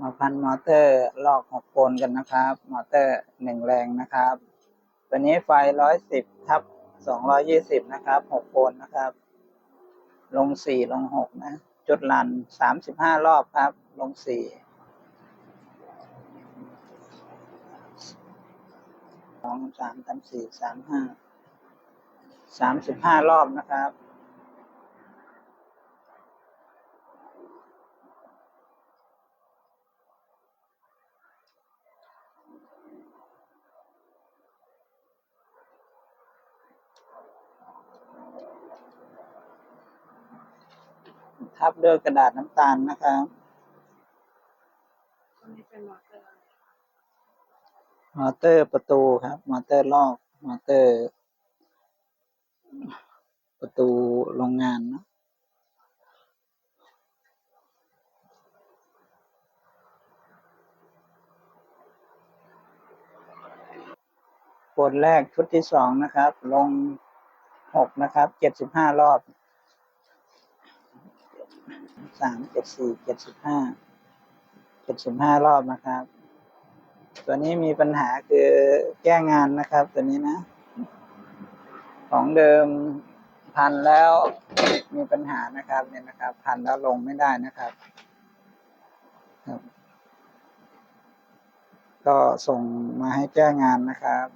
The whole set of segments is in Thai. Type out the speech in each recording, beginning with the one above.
มาพันมอเตอร์ลอกหกโคนกันนะครับ มอเตอร์หนึ่งแรงนะครับตัวนี้ไฟร้อยสิบทับสองร้อยี่สิบนะครับหกโคนนะครับ ลงสี่ลงหกนะ จุดลันสามสิบห้ารอบครับ ลงสี่สองสามสามสี่สามห้าสามสิบห้ารอบนะครับ ทับด้วยกระดาษน้ำตาลนะครับอันนี้เป็นมอเตอร์มอเตอร์ประตูครับ มอเตอร์ลอก มอเตอร์ ประตูโรงงานนะบทแรกชุดที่สองนะครับ ลงหกนะครับ เจ็ดสิบห้ารอบ สามเจ็ดสี่เจ็ดสิบห้าเจ็ดสิบห้ารอบนะครับ ตัวนี้มีปัญหาคือแก้งานนะครับ ตัวนี้นะ ของเดิมพันแล้วมีปัญหานะครับเนี่ยนะครับ พันแล้วลงไม่ได้นะครับครับก็ส่งมาให้แก้งานนะครับ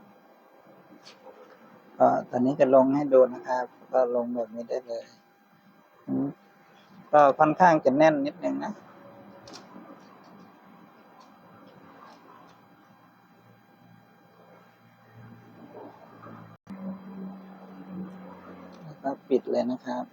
ก็ตอนนี้จะลงให้ดูนะครับ ก็ลงแบบนี้ได้เลย ก็ค่อนข้างจะแน่นนิดนึงนะแล้วก็ปิดเลยนะครับ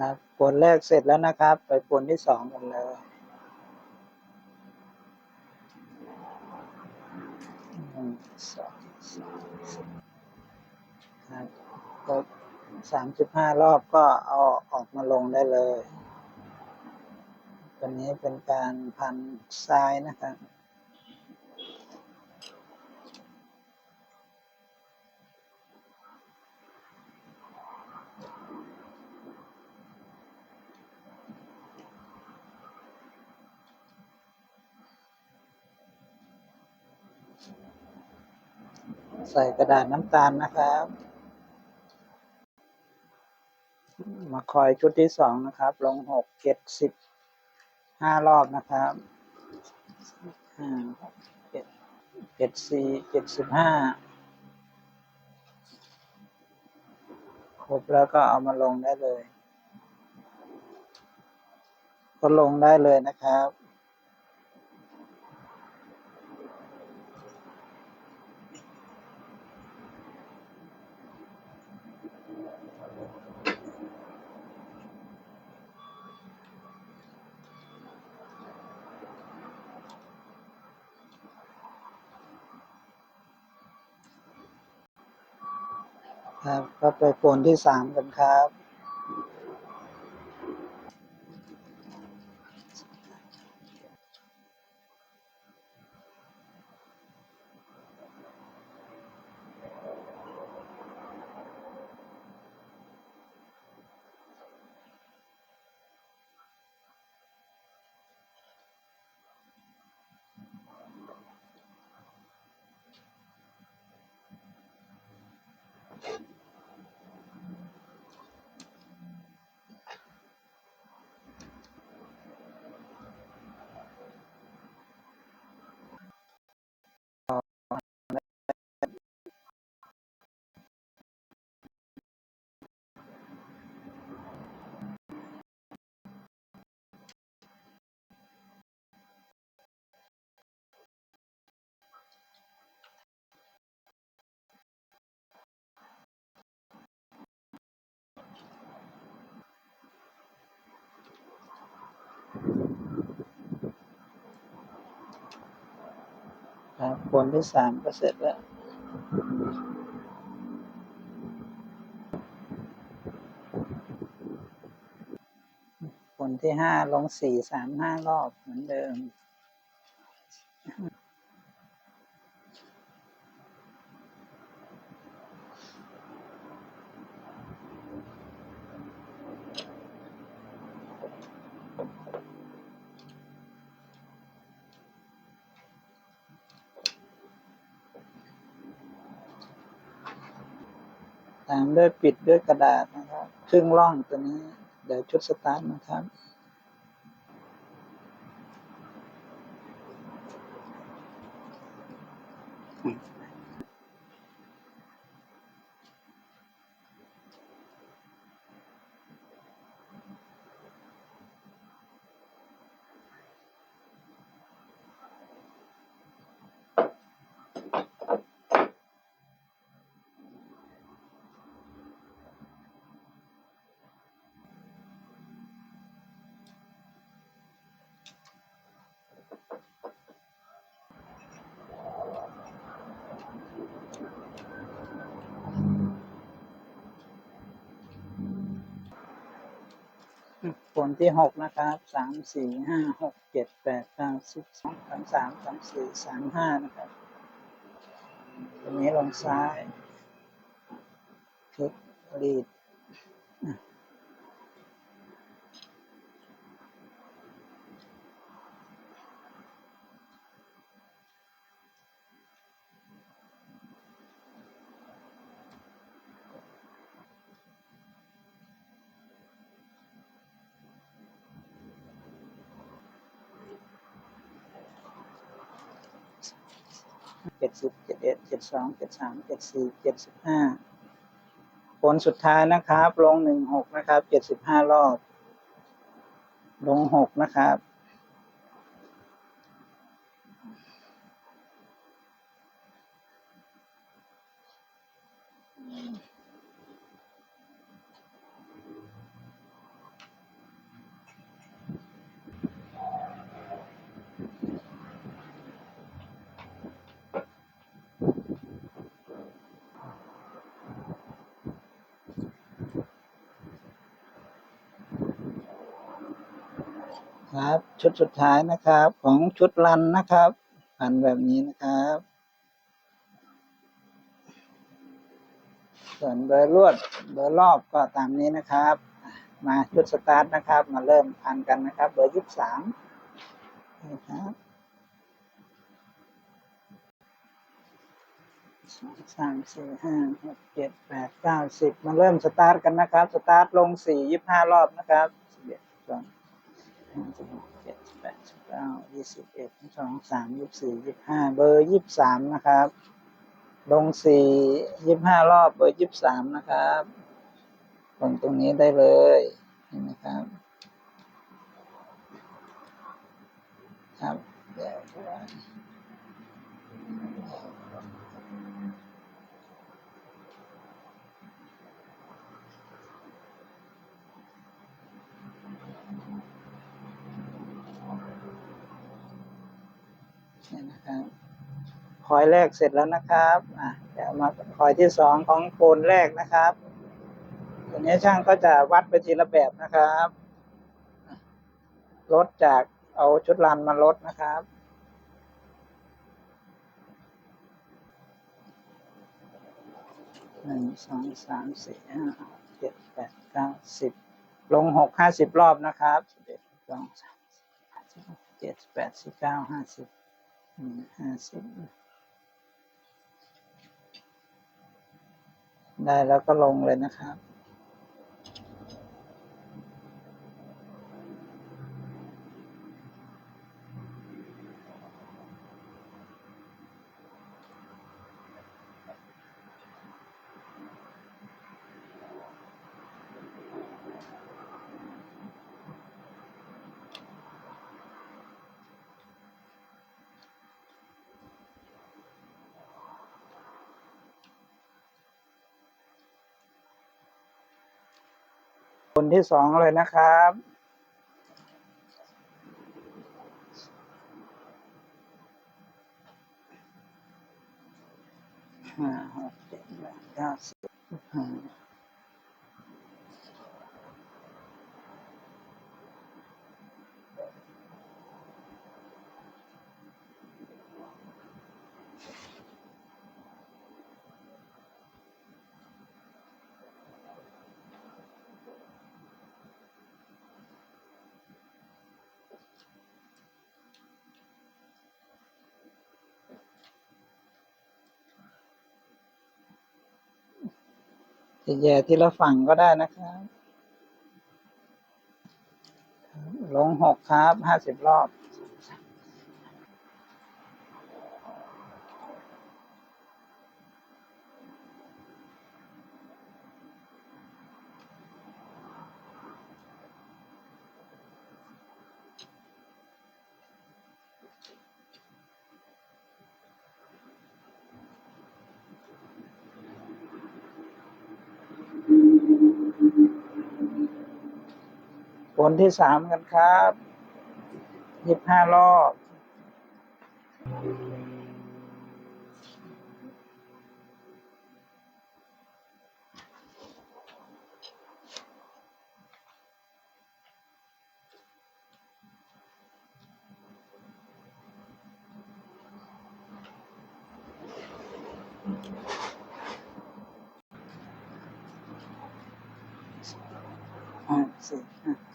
ครับผลแรกเสร็จแล้วนะครับ ไปผลที่สองกันเลยหนึ่งสองสามสี่ครับก็สามสิบห้ารอบก็เอาออกมาลงได้เลยตัวนี้เป็นการพันทรายนะครับ ใส่กระดาษน้ำตาลนะครับ มาคอยชุดที่สองนะครับ ลงหกเจ็ดสิบห้ารอบนะครับห้าเจ็ดเจ็ดสี่เจ็ดสิบห้าครบแล้วก็เอามาลงได้เลย ก็ลงได้เลยนะครับ ครับก็ ไปโฟนที่สามกันครับ ครับผลที่สามก็เสร็จแล้วผลที่ห้าลงสี่สามห้ารอบเหมือนเดิม ด้วยปิดด้วยกระดาษนะครับ ครึ่งร่องตัวนี้ เดี๋ยวชุดสตาร์ทนะครับ ผลที่หกนะครับสามสี่ห้าหกเจ็ดแปดเก้าสิบสองสามสามสามสี่สามห้านะครับตัวนี้ลงซ้ายคลิกลีด เจ็ดสิบเจ็ดเอ็ดเจ็ดสองเจ็ดสามเจ็ดสี่เจ็ดสิบห้าผลสุดท้ายนะครับ ลงหนึ่งหกนะครับเจ็ดสิบห้ารอบ ลงหกนะครับ ครับ ชุดสุดท้ายนะครับ ของชุดรันนะครับรันแบบนี้นะครับ ส่วนเบอร์ลวดเบอร์รอบก็ตามนี้นะครับ มาชุดสตาร์ทนะครับ มาเริ่มพันกันนะครับ เบอร์ยี่สิบสามนะครับสองสามสี่ห้าหกเจ็ดแปดเก้าสิบมาเริ่มสตาร์ทกันนะครับ สตาร์ทลงสี่ยี่ห้ารอบนะครับสิบเอ็ดสอง ห้าสิบหกเจ็ดสิบแปดสิบเก้ายี่สิบเอ็ดสองสามยี่สิบสี่ยี่ห้าเบอร์ยี่สามนะครับ ลงสี่ยี่ห้ารอบเบอร์ยี่สามนะครับลงตรงนี้ได้เลยเห็นไหมครับครับเดี๋ยวเนี่นะครับคอยแรกเสร็จแล้วนะครับอะเดี๋ยวมาคอยที่สองของโคนแรกนะครับตัวนี้ช่างก็จะวัดไปทีละแบบนะครับลดจากเอาชุดรันมาลดนะครับหนึ่งสองสามสี่ห้าเจ็ดแปดเก้าสิบลงหกห้าสิบรอบนะครับสิบเอ็ดสองสามสี่ห้าเจ็ดแปดสิบเก้าห้าสิบ ห้าสิบได้แล้วก็ลงเลยนะครับ นที่สองเลยนะครับ ห้าหกเจ็ดแปดเก้าสิบ จะแย่ทีละฝั่งก็ได้นะครับลงหกครับห้าสิบรอบ ผลที่สามกันครับยี่สิบห้ารอบ ห้า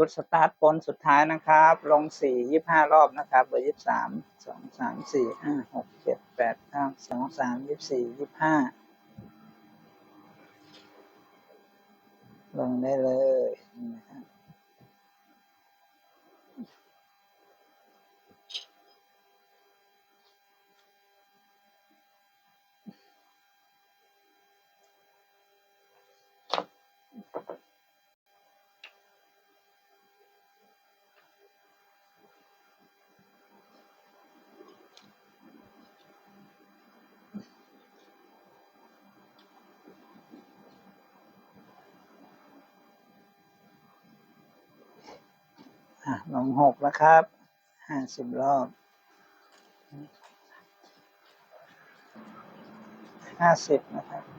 ชุดสตาร์ทปนสุดท้ายนะครับ ลงสี่ยี่ห้ารอบนะครับ เบอร์ยี่สามสองสามสี่ห้าหกเจ็ดแปดเก้าสองสามยี่สี่ยี่ห้าลงได้เลยนะครับ อะลงหกแล้วครับห้าสิบรอบห้าสิบนะครับ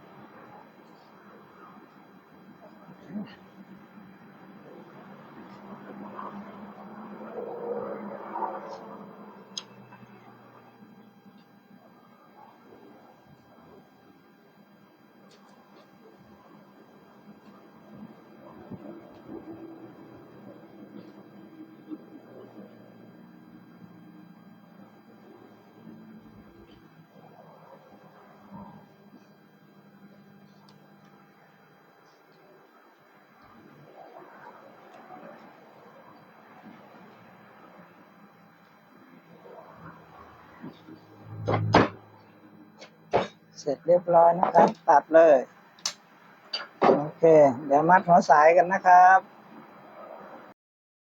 เสร็จเรียบร้อยนะครับ ตัดเลย โอเค เดี๋ยวมัดหัวสายกันนะครับ